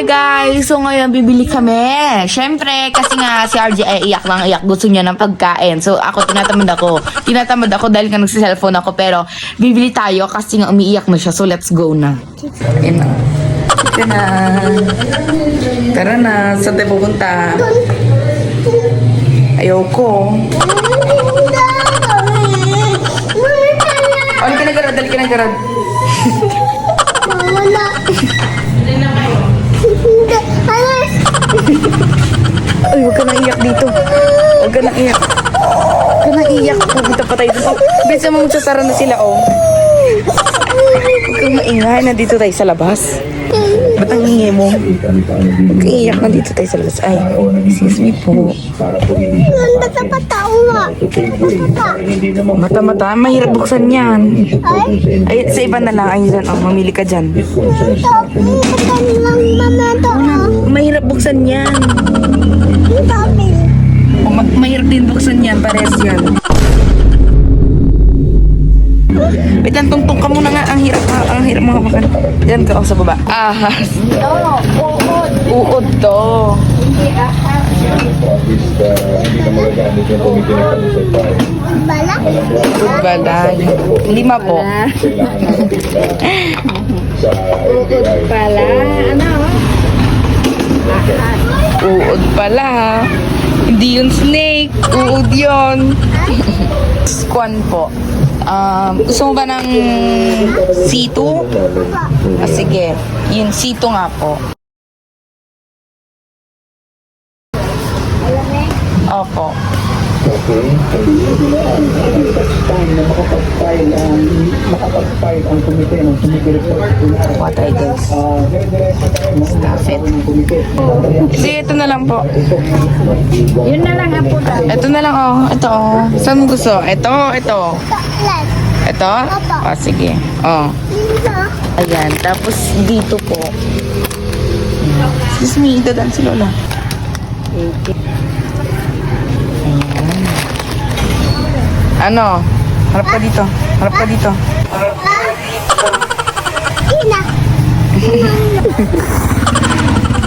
Hi guys! So ngayon bibili kami. Siyempre, kasi nga si RJ ay iyak lang iyak. Gusto niya ng pagkain. So ako tinatamad ako. Tinatamad ako dahil nga nagsiselfone ako. Pero bibili tayo kasi nga umiiyak na siya. So let's go na. Ayun na. Ito na. Tara na. Saan tayo pupunta? Ayoko. Dali ka na garad. Dali ka na garad. Ay, huwag ka nang iyak dito. Huwag ka nang iyak. Huwag ka nang Pupunta pa tayo dito. Bilisan mo magsasara na sila, oh. Huwag kang maingay. Nandito tayo sa labas. Ba't ang ingay mo? Huwag kang iyak. Nandito tayo sa labas. Ay, excuse me po. Mata-mata. Mahirap buksan yan. Ay, sa iba na lang. Ayun dyan, oh. Mamili ka dyan. Mahirap buksan yan. Ma- mahirap din buksan yan, pares yan. Wait lang, tungtong ka muna nga. Ang hirap, ah, ang hirap mga bakan. Yan ka, oh, sa baba. Ahas. Uod to. Uod balay. Lima po. Pala, ano? Uod pala. Hindi yun snake. Uod yun. Squan po. Um, gusto mo ba ng C2? Ah, sige. Yun, C2 nga po. Opo. Kuha tayo guys. Stop it. Sige, ito na lang po. Yun na lang ang puta. Ito na lang oh. Ito oh. Saan mo gusto? Ito, ito. Ito? Oh, sige. Oh. Ayan. Tapos dito po. Excuse me, dadaan si Lola. Ayan. Ano? Harap ka dito. Harap ka dito.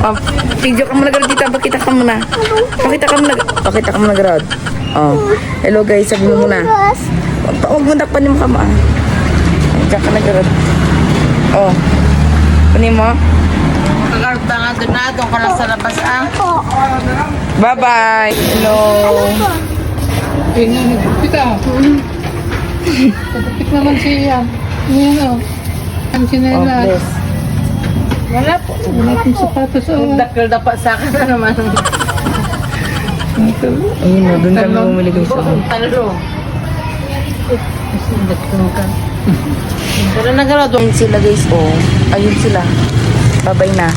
Oh, video ka muna grad dito. Pakita ka muna. Pakita ka muna. Pakita ka muna grad. Oh. Hello guys, sabi mo muna. Pa- Huwag mo takpan yung mo ah. Pakita ka na grad. Oh. Kunin mo. Kakarta nga doon na, doon ka lang sa labas ah. Bye-bye. Hello. Kita. Kapit naman siya. Ngayon o. Ang Oh, sinela. bless. Wala po. Wala akong sapatos o. Dakil dapat sa akin na naman. Ayun na, doon kami bumili guys. Oh. Talo. Dakil ka. Tara na garo doon. Ayun sila guys. Oh. Ayun sila. Bye-bye na.